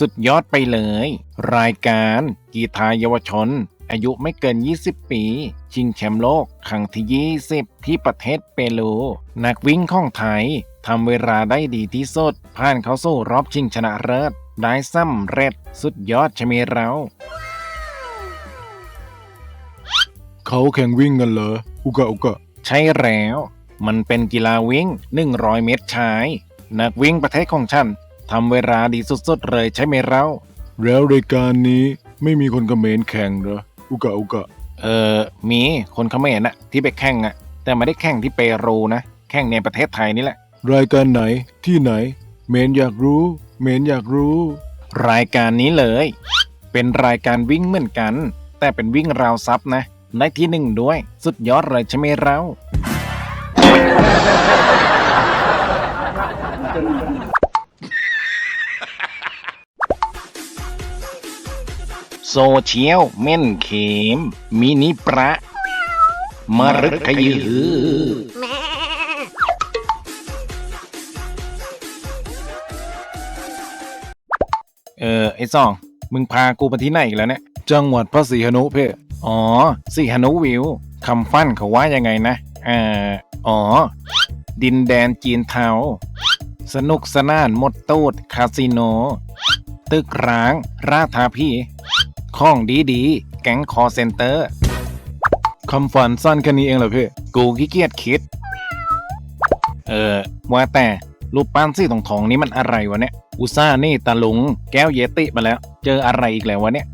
สุดยอดไปเลย รายการกีฬาเยาวชน อายุไม่เกิน 20 ปี ชิงแชมป์โลกครั้งที่ 20 ที่ประเทศเปรูนักวิ่งของไทยทำเวลาได้ดีที่สุด ผ่านเข้าสู่รอบชิงชนะเลิศได้สำเร็จสุดยอดใช่ไหมเราเขาแข่งวิ่งกันเหรอ อุกะอุกะ ใช่แล้ว มันเป็นกีฬาวิ่ง 100 เมตรชาย นักวิ่งประเทศของฉัน ทำเวลาดีสุดๆเลยใช่ไหมเราแล้วรายการนี้ไม่มีคนเขมรแข่งเหรออุกะอุกะ เออมีคนเขมรน่ะที่ไปแข่งอะ แต่ไม่ได้แข่งที่เปรูนะแข่งในประเทศไทยนี่แหละ รายการไหนที่ไหน เมนอยากรู้เมนอยากรู้ รายการนี้เลย เป็นรายการวิ่งเหมือนกัน แต่เป็นวิ่งราวซับนะได้ที่หนึ่งด้วย สุดยอดเลยใช่ไหมเรา โซเชียลเม่นเขมมินิประมรึกขยือเออ ไอ้ซอง มึงพากูไปที่ไหนอีกแล้วเนี่ย จังหวัดพระศรีหนุเพ่อ๋อสิฮานุวิวคำฟันเขาว่ายังไงนะเอ่ออ๋อ ดินแดนจีนเทาสนุกสนานหมดตูด คาสิโน ตึกร้าง ราทาพี่ ข้องดีๆ แก๊งคอเซนเตอร์คำฝันสั้นแค่นี้เองเหรอเพ่กูขี้เกียจคิด เออ ว่าแต่รูปปั้นซี่ทองทองๆนี้มันอะไรวะเนี่ย อุซ่านี่ตาลุง แก้วเยติมาแล้ว เจออะไรอีกแล้ววะเนี่ย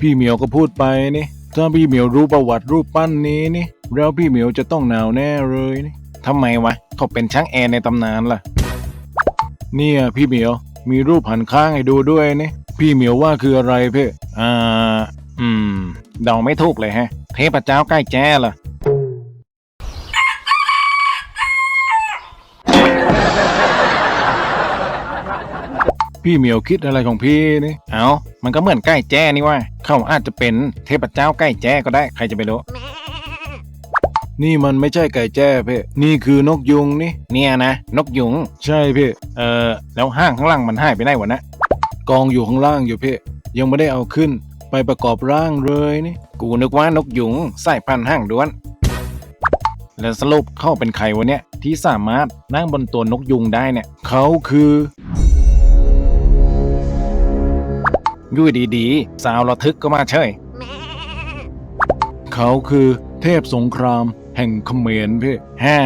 พี่เหมียวก็พูดไปนี่ ถ้าพี่เหมียวรู้ประวัติรูปปั้นนี้นี่ แล้วพี่เหมียวจะต้องหนาวแน่เลยนี่ทำไมวะ เขาเป็นช่างแอร์ในตำนานล่ะ เนี่ยพี่เหมียว มีรูปหันข้างให้ดูด้วยนี่ พี่เหมียวว่าคืออะไรเพ่อ่า อืมเดาไม่ถูกเลยฮะ เทพเจ้าใกล้แจ้ล่ะ พี่เหมียวคิดอะไรของพี่นี่ เอามันก็เหมือนใกล้แจ้นี่ว่า เขาอาจจะเป็นเทพเจ้าใกล้แจ้ก็ได้ ใครจะไปรู้ นี่มันไม่ใช่ไก่แจ้เพ่นี่คือนกยุงนี่ เนี่ยนะ นกยุง ใช่เพ่เออแล้วห้างข้างล่างมันหายไปไหนวะนะ กองอยู่ข้างล่างอยู่เพ่ยังไม่ได้เอาขึ้น ไปประกอบร่างเลยนี่ กูนึกว่านกยุงสายพันห้างด้วน แล้วสรุปเข้าเป็นใครวะเนี่ย ที่สามารถนั่งบนตัวนกยุงได้เนี่ย เขาคืออยู่ดีๆ สาวระทึกก็มาเฉยเขาคือเทพสงครามแห่งเขมรเพ่ฮะ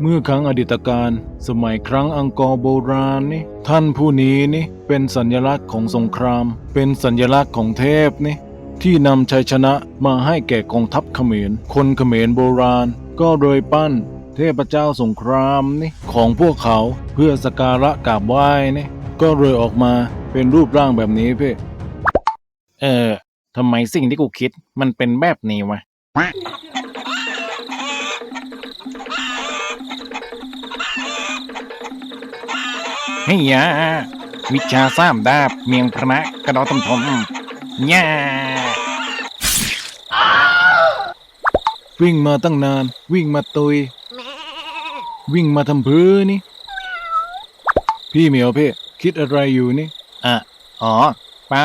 เมื่อครั้งอดีตการ สมัยครั้งอังกอร์โบราณนี่ท่านผู้นี้นี่เป็นสัญลักษณ์ของสงคราม เป็นสัญลักษณ์ของเทพนี่ที่นำชัยชนะมาให้แก่กองทัพเขมร คนเขมรโบราณ ก็โดยปั้น เทพเจ้าสงครามนี่ของพวกเขาเพื่อสกการะกราบไหว้นี่ก็เลยออกมาเป็นรูปร่างแบบนี้เพ่เออทำไมสิ่งที่กูคิดมันเป็นแบบนี้วะ ฮียวิชาสามดาบเมียงพระกระดอทมทมย่าวิ่งมาตั้งนาน วิ่งมาตุย วิ่งมาทำพื้นนี่ พี่เหมียวเพ่คิดอะไรอยู่นี่อะอ๋อ เปล่า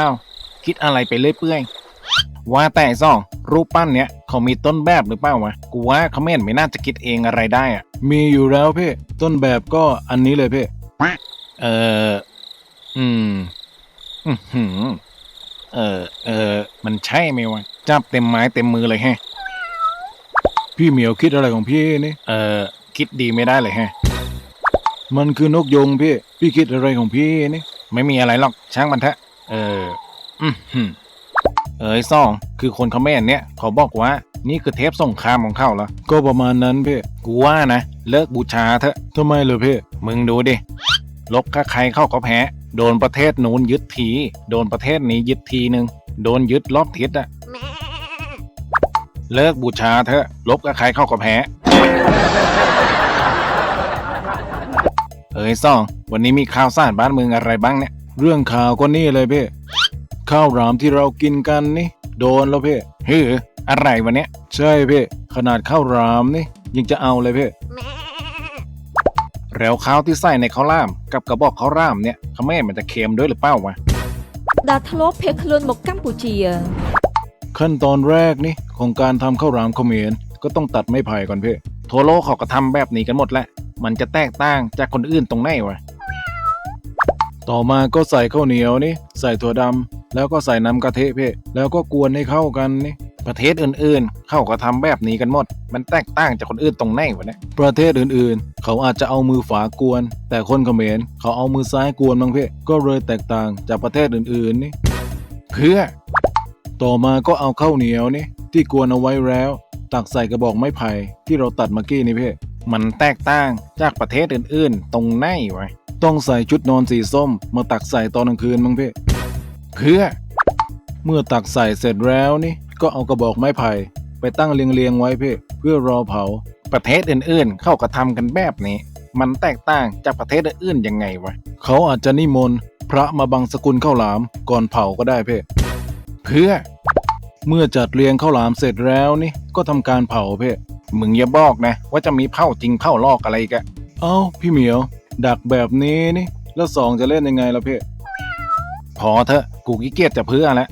คิดอะไรไปเรื่อยเปื่อยว่าแต่ซ่องรูปปั้นเนี้ยเขามีต้นแบบหรือเปล่าวะกูว่าเขาไม่เห็นไม่น่าจะคิดเองอะไรได้อะมีอยู่แล้วเพ่ต้นแบบก็อันนี้เลยเพ่ เออ อืม อือหือเออ เออ มันใช่ไหมวะ จับเต็มไม้เต็มมือเลยแฮะ พี่เหมียวคิดอะไรของพี่นี่ เออ คิดดีไม่ได้เลยแฮะ มันคือนกยงพี่ พี่คิดอะไรของพี่นี่ ไม่มีอะไรหรอก ช่างมันเถอะ เออ อือหือเอ้ยซ่อง คือคนเขมรเนี่ยเขาบอกว่า นี่คือเทปสงครามของเขาเหรอ ก็ประมาณนั้นเพ่กูว่านะ เลิกบูชาเถอะทำไมเหรอเพ่มึงดูดิ ลบกับใครเข้าก็แพ้ โดนประเทศนู้นยึดที โดนประเทศนี้ยึดทีหนึ่งโดนยึดรอบทิศอะเลิกบูชาเถอะ ลบกับใครเข้าก็แพ้เอ้ยซ่องวันนี้มีข่าวสารบ้านเมืองอะไรบ้างเนี่ย เรื่องข่าวก็นี่เลยเพ่ข้าวหลามที่เรากินกันนี่ โดนแล้วเพ่เฮ้ออะไรวะเนี่ยใช่เพ่ขนาดข้าวหลามนี่ยังจะเอาเลยเพ่ แลวข้าวที่ใส่ในข้าวราม กับกระบอกข้าวรามเนี่ยเขาแม่มันจะเค็มด้วยหรือเปล่าวะดาทะเลเพคลนบกกัมพูชียขั้นตอนแรกนี่ของการทำข้าวรามเขมรก็ต้องตัดไม้ไผ่ก่อนเพื่ทั่วโลกเขาก็ทำแบบนี้กันหมดแหละ มันจะแตกต่างจากคนอื่นตรงไหนวะต่อมาก็ใส่ข้าวเหนียวนี่ใส่ถั่วดำ แล้วก็ใส่น้ำกะทิเพ่แล้วก็กวนให้เข้ากันนี่ ประเทศอื่นๆ เขาก็ทำแบบนี้กันหมด มันแตกต่างจากคนอื่นตรงไหนวะเนี่ย ประเทศอื่นๆ เขาอาจจะเอามือฝากวน แต่คนเขมรเขาเอามือซ้ายกวนบางเพ่ก็เลยแตกต่างจากประเทศอื่นๆนี่ เพื่อ ต่อมาก็เอาข้าวเหนียวนี่ที่กวนเอาไว้แล้ว ตักใส่กระบอกไม้ไผ่ที่เราตัดเมื่อกี้นี่เพ่มันแตกต่างจากประเทศอื่นๆ ตรงไหนวะ ต้องใส่ชุดนอนสีส้ม มาตักใส่ตอนกลางคืนบางเพ่เพื่อ เมื่อตักใส่เสร็จแล้วนี่ ก็เอากระบอกไม้ไผ่ไปตั้งเรียงๆไว้เพ่เพื่อรอเผา ประเทศอื่นๆ เข้าก็ทำกันแบบนี้ มันแตกต่างจากประเทศอื่นๆยังไงวะเขาอาจจะนิมนต์พระมาบังสกุลข้าวหลามก่อนเผาก็ได้เพ่เพื่อ เมื่อจัดเรียงข้าวหลามเสร็จแล้วนี่ก็ทำการเผาเพ่มึงอย่าบอกนะ ว่าจะมีเผาจริงเผาลอกอะไรกอะเอ้าพี่เหมียว ดักแบบนี้นี่แล้วสองจะเล่นยังไงล่ะเพ่พอเถอะกูขี้เกียจจะเพื่อแล้ว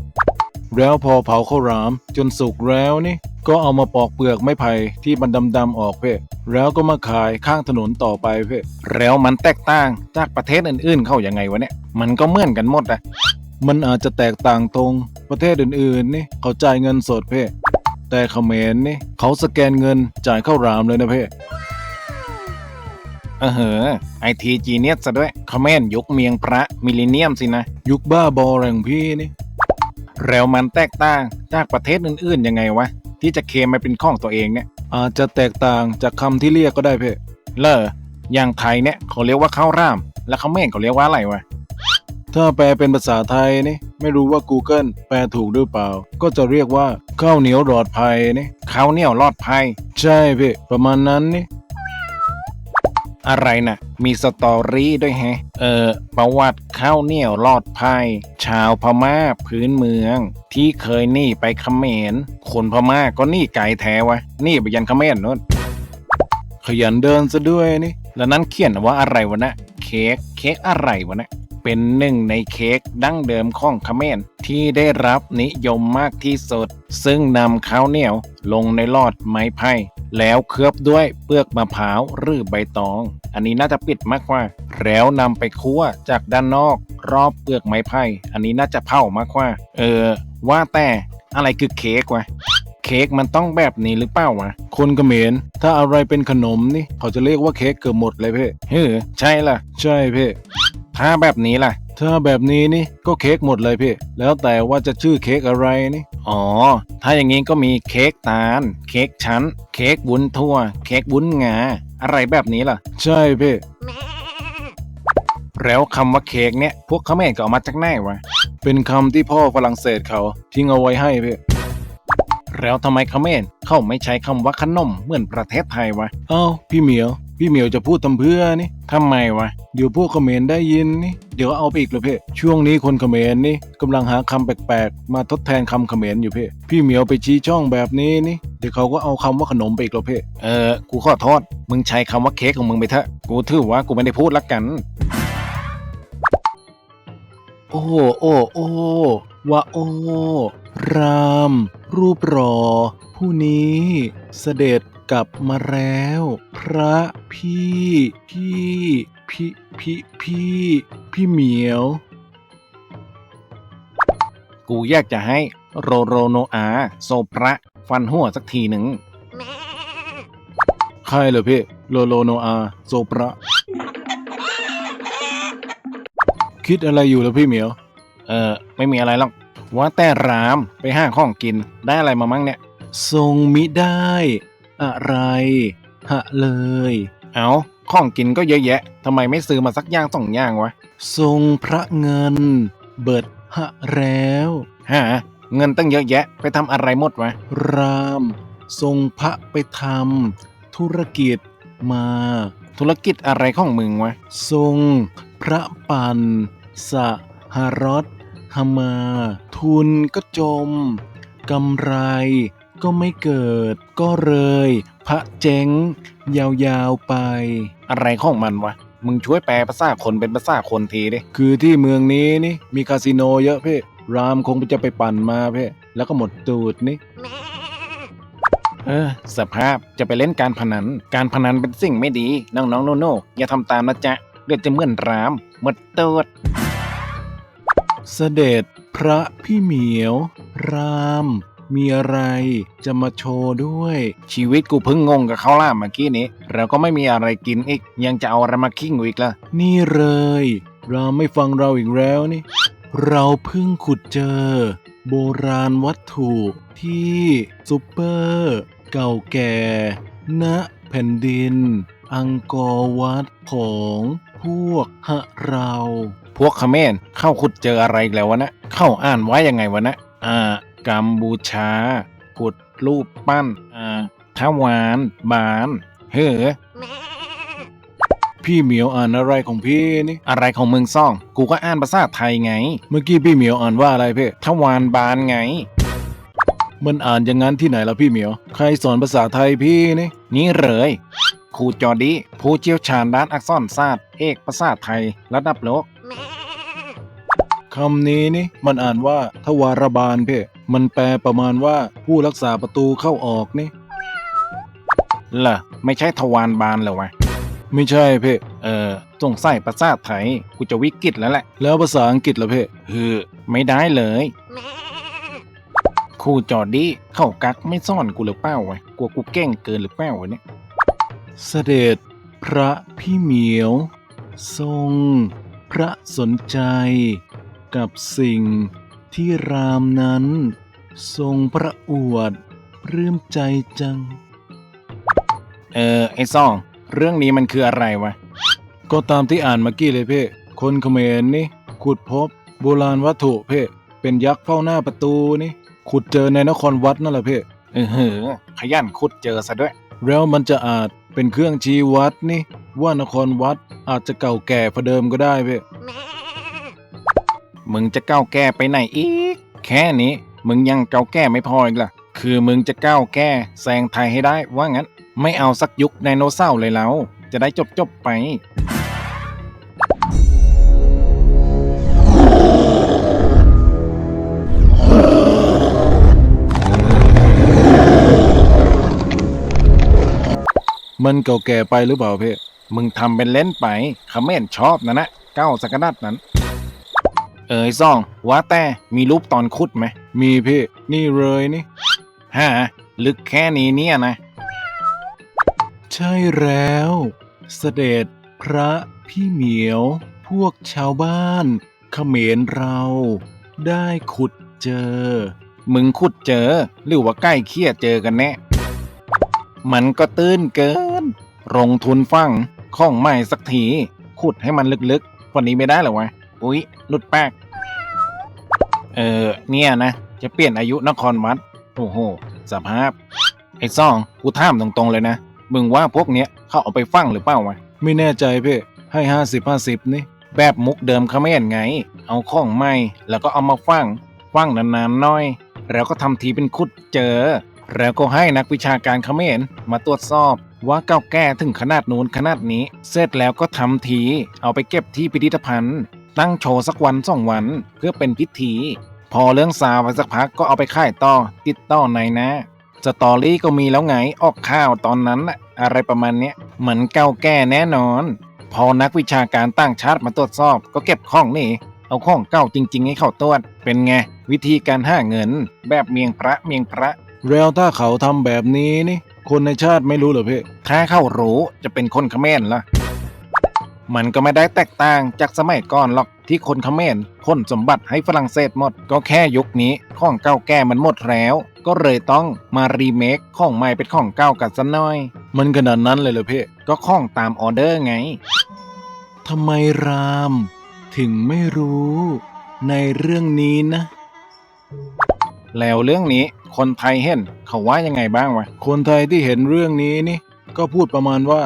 แล้วพอเผาข้าวหลามจนสุกแล้วนี่ ก็เอามาปอกเปลือกไม้ไผ่ที่มันดำๆออกเพ่แล้วก็มาขายข้างถนนต่อไปเพ่แล้วมันแตกต่างจากประเทศอื่นๆ เข้ายังไงวะเนี่ย มันก็เหมือนกันหมดอะมันอาจจะแตกต่างตรงประเทศอื่นๆนี่เขาจ่ายเงินสดเพ่แต่เขมรนี่เขาสแกนเงินจ่ายข้าวหลามเลยนะเพ่เออเหอไอทีจีเนียสซะด้วยคอมเมนต์ยุคเมียงพระมิลเลนเนียมสินะ ยุคบ้าบอแรงพี่นี่ แล้วมันแตกต่างจากประเทศอื่นๆยังไงวะ ที่จะเคลมมาเป็นของตัวเองเนี่ยอาจจะแตกต่างจากคำที่เรียกก็ได้เพ่เลออย่างไทยเนี่ยเขาเรียกว่าข้าวร่าม แล้วเขาเมนเขาเรียกว่าอะไรวะ ถ้าแปลเป็นภาษาไทยนี่ไม่รู้ว่า Google แปลถูกหรือเปล่า ก็จะเรียกว่าข้าวเหนียวหลอดภัยนี่ข้าวเหนียวรอดภัยใช่เพ่ประมาณนั้นนี่ อะไรนะ่ะ มีสตอรี่ด้วยแฮะ เออ ประวัติข้าวเหนียวรอดภัยชาวพม่าพื้นเมือง ที่เคยหนีไปเขมรคนพม่าก็หนีไกลแท้วะหนีไปยันเขมรนู่นขยันเดินซะด้วยนี่ แล้วนั้นเขียนว่าอะไรวะนะเค้กเค้กอะไรวะนะเป็นหนึ่งในเค้กดั้งเดิมของเขมรที่ได้รับนิยมมากที่สุด ซึ่งนำข้าวเหนียวลงในหลอดไม้ไผ่ แล้วเคลือบด้วยเปลือกมะพร้าวหรือใบตอง อันนี้น่าจะปิดมากกว่า แล้วนำไปคั่วจากด้านนอก รอบเปลือกไม้ไผ่ อันนี้น่าจะเผามากกว่า เออ ว่าแต่อะไรคือเค้กวะเค้กมันต้องแบบนี้หรือเปล่าวะ คนเขมรถ้าอะไรเป็นขนมนี่ เขาจะเรียกว่าเค้กเกือบหมดเลยเพ่เฮ้อใช่ล่ะ ใช่เพ่ถ้าแบบนี้ล่ะ ถ้าแบบนี้นี่ก็เค้กหมดเลยเพ่แล้วแต่ว่าจะชื่อเค้กอะไรนี่ อ๋อ ถ้าอย่างนี้ก็มีเค้กตาล เค้กชั้น เค้กวุ้นทั่ว เค้กวุ้นงา อะไรแบบนี้ล่ะ ใช่เพ่แล้วคำว่าเค้กเนี่ย พวกเขมรก็เอามาจากไหนวะ เป็นคำที่พ่อฝรั่งเศสเขาทิ้งเอาไว้ให้เพ่ แล้วทำไมเขมรเขาไม่ใช้คำว่าขนมเหมือนประเทศไทยวะเอ้าพี่เหมียว พี่เหมียวจะพูดทำเพื่อนี่ทำไมวะ เดี๋ยวพวกเขมรได้ยินนี่ เดี๋ยวเอาไปอีกเลยเพ่ช่วงนี้คนเขมรนี่กำลังหาคำแปลกๆ มาทดแทนคำเขมรอยู่เพ่พี่เหมียวไปชี้ช่องแบบนี้นี่ เดี๋ยวเขาก็เอาคำว่าขนมไปอีกแล้วเพ่เออ กูขอโทษ มึงใช้คำว่าเค้กของมึงไปเถอะ กูถือว่ากูไม่ได้พูดละกัน โอ้โอ้โอ้ว่าโอ้ราม รูปรอ ผู้นี้เสด็จกลับมาแล้ว พระพี่พี่พี่พี่พี่พี่เหมียว กูอยากจะให้โรโรโนอาโซพระฟันหัวสักทีหนึ่งใครเหรอพี่โลโลโนอาโซประ คิดอะไรอยู่แล้วพี่เหมียว เออไม่มีอะไรหรอก ว่าแต่รามไปห้างของกินได้อะไรมามั่งเนี่ย ทรงมิได้ อะไรหะเลย เอาของกินก็เยอะแยะทำไมไม่ซื้อมาสักอย่างสองอย่างวะ ทรงพระเงิน เบิดหะแล้วฮะเงินตั้งเยอะแยะไปทำอะไรหมดวะ ราม ทรงพระไปทำธุรกิจมา ธุรกิจอะไรของมึงวะ ทรงพระปันสหรส หมา ทุนก็จมกำไรก็ไม่เกิด ก็เลย พระเจ๋งยาวๆไป อะไรของมันวะ มึงช่วยแปลภาษาคนเป็นภาษาคนทีดิ คือที่เมืองนี้นี่มีคาสิโนเยอะเพ่รามคงจะไปปั่นมาเพ่แล้วก็หมดตูดนี่เออสภาพจะไปเล่นการพนัน การพนันเป็นสิ่งไม่ดี น้องๆโนโน่อย่าทำตามนะจ๊ะเดี๋ยวจะเหมือนรามหมดตูด เสด็จพระพี่เหมียว ราม มีอะไรจะมาโชว์ด้วย ชีวิตกูเพิ่งงงกับเขาล่าเมื่อกี้นี้เราก็ไม่มีอะไรกินอีก ยังจะเอาอะไรมาขิ้งอีกล่ะ นี่เลย รามไม่ฟังเราอีกแล้วนี่ เราเพิ่งขุดเจอ โบราณวัตถุที่ซูเปอร์ เก่าแก่ ณแผ่นดิน อังกอร์วัดของพวกหะเรา พวกเขมรเข้าขุดเจออะไรแล้ววะนะ เข้าอ่านไว้ยังไงวะนะ อ่า กัมบูชา ขุดรูปปั้น อ่าทวารบาน เฮ้อพี่เหมียวอ่านอะไรของพี่นี่อะไรของมึงซ่อง กูก็อ่านภาษาไทยไง เมื่อกี้พี่เหมียวอ่านว่าอะไรเพ่ทวารบานไง มันอ่านอย่างนั้นที่ไหนล่ะพี่เหมียว ใครสอนภาษาไทยพี่นี่นี่เลยครูจอดีผู้เชี่ยวชาญด้านอักษรศาสตร์เอกภาษาไทย ระดับโลก คำนี้นี่มันอ่านว่าทวารบาลเพ่มันแปลประมาณว่าผู้รักษาประตูเข้าออกนี่เหรอไม่ใช่ทวารบานเหรอวะ ไม่ใช่เพ่เออสงสัยภาษาไทยกูจะวิกฤตแล้วแหละ แล้วภาษาอังกฤษล่ะเพ่ฮือไม่ได้เลยครูจอดี้เข้ากักไม่ซ่อนกูหรือเปล่าวะกลัวกูเก่งเกินหรือเปล่าวะเนี่ย เสด็จพระพี่เหมียว ทรง พระสนใจกับสิ่งที่รามนั้น ทรงพระอวดปลื้มใจจัง เออ ไอ้ซ่อง เรื่องนี้มันคืออะไรวะ ก็ตามที่อ่านเมื่อกี้เลยเพ่คนเขมรนี่ ขุดพบ โบราณวัตถุเพ่เป็นยักษ์เฝ้าหน้าประตูนี่ ขุดเจอในนครวัดนั่นแหละเพ่เออเหอขยันขุดเจอซะด้วย แล้วมันจะอาจ เป็นเครื่องชี้วัดนี่ ว่านครวัดอาจจะเก่าแก่พอเดิมก็ได้เพ่มึงจะเก้าแก่ไปไหนอีก แค่นี้ มึงยังเก่าแก่ไม่พออีกล่ะ คือมึงจะเก้าแก้แซงไทยให้ได้ว่างั้น ไม่เอาสักยุคไดโนเสาร์เลยแล้ว จะได้จบจบไป มันเก่าแก่ไปหรือเปล่าเพ่มึงทำเป็นเล่นไปเขมรชอบนะนะเก้าสักกระดัดนั้น เอ๋ยซ่องว่าแต่มีรูปตอนขุดไหม มีเพ่นี่เลยนี่ฮะลึกแค่นี้เนี่ยนะ ใช่แล้ว เสด็จพระพี่เหมียว พวกชาวบ้านเขมรเรา ได้ขุดเจอ มึงขุดเจอ หรือว่าใกล้เคียเจอกันแน่ มันก็ตื้นเกิน ลงทุนฟังข้องใหม่สักที ขุดให้มันลึกๆกว่านี้ไม่ได้หรอวะ อุ๊ย หลุดแป๊ก เออ เนี่ยนะ จะเปลี่ยนอายุนครวัด โอ้โห สภาพ ไอ้ซ่อง กูถามตรงๆเลยนะ มึงว่าพวกเนี้ยเขาเอาไปฟังหรือเปล่าวะ ไม่แน่ใจเพ่ให้ห้าสิบห้าสิบนี่ แบบมุกเดิมเขาไม่เห็นไง เอาข้องใหม่แล้วก็เอามาฟังฟังนานๆน่อย แล้วก็ทำทีเป็นขุดเจอ แล้วก็ให้นักวิชาการเขมรมาตรวจสอบว่าเก่าแก่ถึงขนาดนู้นขนาดนี้ เสร็จแล้วก็ทำทีเอาไปเก็บที่พิพิธภัณฑ์ ตั้งโชว์สักวันสองวันเพื่อเป็นพิธี พอเรื่องซาวไปสักพักก็เอาไปขายต่อติดต่อในนะสตอรี่ก็มีแล้วไงออกข่าวตอนนั้นน่ะอะไรประมาณเนี้ยเหมือนเก่าแก่แน่นอน พอนักวิชาการต่างชาร์ตมาตรวจสอบก็เก็บข้องนี่ เอาข้องเก่าจริง ๆ ให้เข้าตรวจเป็นไงวิธีการห้าเงิน แบบเมียงพระเมียงพระ แล้วถ้าเขาทำแบบนี้นี่ คนในชาติไม่รู้เหรอเพ่ถ้าเข้ารู้จะเป็นคนเขมรล่ะ มันก็ไม่ได้แตกต่างจากสมัยก่อนหรอกที่คนเขมรพ้นสมบัติให้ฝรั่งเศสหมด ก็แค่ยุคนี้ของเก่าแก่มันหมดแล้ว ก็เลยต้องมารีเมคของใหม่เป็นของเก่ากันซะหน่อย มันขนาดนั้นเลยเหรอเพ่ก็ของตามออเดอร์ไงทำไมราม ถึงไม่รู้ในเรื่องนี้นะ แล้วเรื่องนี้คนไทยเห็นเขาว่ายังไงบ้างวะ คนไทยที่เห็นเรื่องนี้นี่ ก็พูดประมาณว่า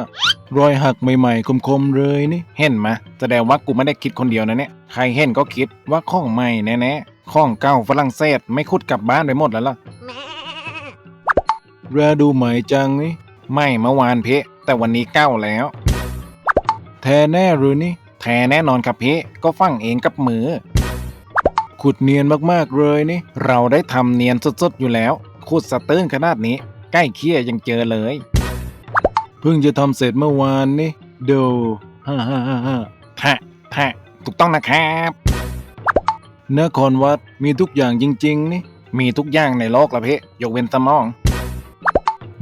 รอยหักใหม่ๆ คมๆ เลยนี่ เห็นไหมแสดงว่ากูไม่ได้คิดคนเดียวนะเนี่ย ใครเห็นก็คิดว่าของใหม่แน่ๆของเก่าฝรั่งเศสไม่คุดกลับบ้านไปหมดแล้วล่ะแรดูใหม่จังนี่ไม่เมื่อวานพี่แต่วันนี้เก้าแล้ว แท้แน่หรือนี่ แท้แน่นอนครับพี่ก็ฟังเองกับมือ ขุดเนียนมากๆเลยนี่ เราได้ทำเนียนสดๆอยู่แล้วขุดสะตื้นขนาดนี้ ใกล้เคียยังเจอเลย เพิ่งจะทำเสร็จเมื่อวานนี่เดูฮ่าฮ่าฮ่าฮ่าทะทะถูกต้องนะครับนครวัดมีทุกอย่างจริง ๆ นี่ มีทุกอย่างในโลกละเพี่ยกเว้นสมอง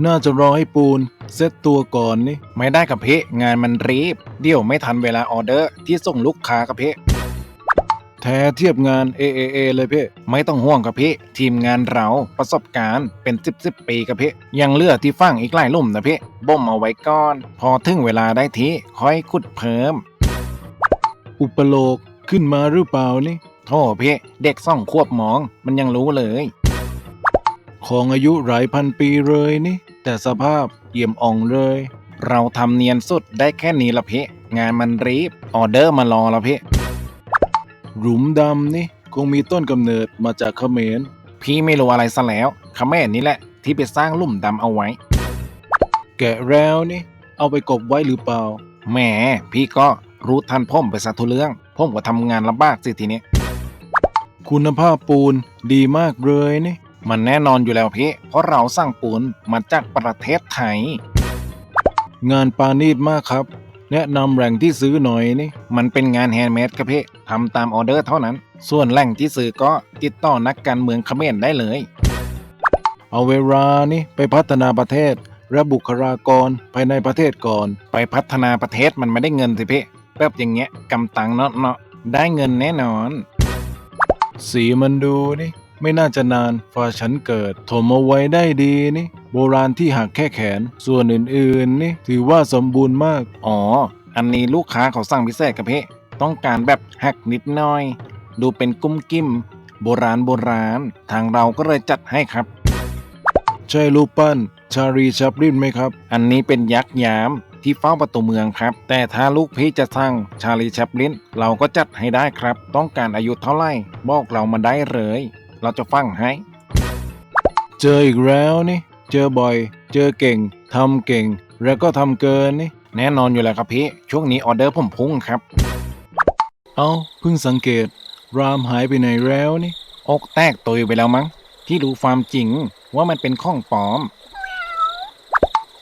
น่าจะรอให้ปูนเซตตัวก่อนนี่ ไม่ได้กับพี่งานมันรีบ เดี๋ยวไม่ทันเวลาออเดอร์ที่ส่งลูกค้ากับพี่ แท้เทียบงาน AAA เลยเพ่ไม่ต้องห่วงกับพี่ ทีมงานเราประสบการณ์เป็นสิบสิบปีกับพี่ยังเหลือที่ฟังอีกหลายลุ่มนะพี่บ่มเอาไว้ก่อน พอถึงเวลาได้ทีค่อยขุดเพิ่ม อุปโลกขึ้นมาหรือเปล่านี่โทษพี่เด็กส่องควบมอง มันยังรู้เลย ของอายุหลายพันปีเลยนี่ แต่สภาพเยี่ยมอ่องเลย เราทำเนียนสุดได้แค่นี้ละพี่งานมันรีบออเดอร์มารอละพี่ หลุมดำนี่คงมีต้นกำเนิดมาจากเขมร พี่ไม่รู้อะไรซะแล้วคำแม่นี่แหละ ที่ไปสร้างลุ่มดำเอาไว้ แกะแล้วนี่ เอาไปกบไว้หรือเปล่า แหม พี่ก็รู้ทันพ่อมไปซะทุเรื่องพ่มก็ทำงานลำบากสิทีนี้ คุณภาพปูนดีมากเลยนี่ มันแน่นอนอยู่แล้วพี่ เพราะเราสร้างปูนมาจากประเทศไทย งานปานีตมากครับ แนะนำแหล่งที่ซื้อหน่อยนี่ มันเป็นงานแฮนด์เมดครับพี่ทำตามออเดอร์เท่านั้น ส่วนแหล่งที่ซื้อก็ติดต่อนักการเมืองเขมรได้เลย เอาเวลานี่ไปพัฒนาประเทศ และบุคลากรภายในประเทศก่อน ไปพัฒนาประเทศมันไม่ได้เงินสิพี่แบบอย่างเงี้ยกำตังเนาะเนาะได้เงินแน่นอน สีมันดูนี่ ไม่น่าจะนานฝ่าฉันเกิดถมเอาไว้ได้ดีนี่ โบราณที่หักแค่แขน ส่วนอื่นๆนี่ถือว่าสมบูรณ์มาก อ๋อ อันนี้ลูกค้าเขาสั่งพิเศษครับพี่ต้องการแบบหักนิดหน่อย ดูเป็นกุ้มกิ้ม โบราณโบราณ ทางเราก็เลยจัดให้ครับ ใช่รูปปั้น ชารีชับลินไหมครับ อันนี้เป็นยักษ์ยามที่เฝ้าประตูเมืองครับ แต่ถ้าลูกพี่จะสร้างชาลีแชปลินเราก็จัดให้ได้ครับ ต้องการอายุเท่าไหร่บอกเรามาได้เลย เราจะฟังให้ เจออีกแล้วนี่ เจอบ่อย เจอเก่ง ทำเก่ง แล้วก็ทำเกินนี่ แน่นอนอยู่แล้วครับพี่ ช่วงนี้ออเดอร์ผมพุ่งครับ เอาเพิ่งสังเกต รามหายไปไหนแล้วนี่ อกแตกตุยไปแล้วมั้ง ที่รู้ความจริงว่ามันเป็นข้องปลอม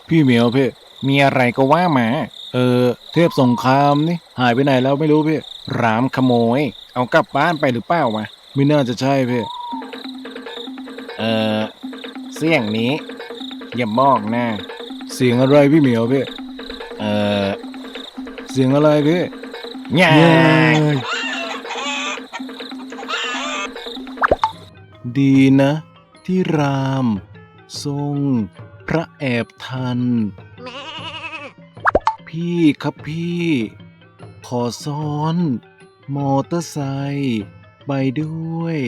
พี่เหมียวเพ่มีอะไรก็ว่ามา เออ เทพสงครามนี่หายไปไหนแล้วไม่รู้เพ่รามขโมย เอากลับบ้านไปหรือเปล่าวะไม่น่าจะใช่เพ่ เออเสียงนี้ อย่าบอกนะ เสียงอะไรพี่เหมียวเพ่เออเสียงอะไรเพ่ย่าเย้ดีนะ ที่ราม ทรง พระแอบทัน พี่ครับพี่ ขอซ้อน มอเตอร์ไซค์ไปด้วย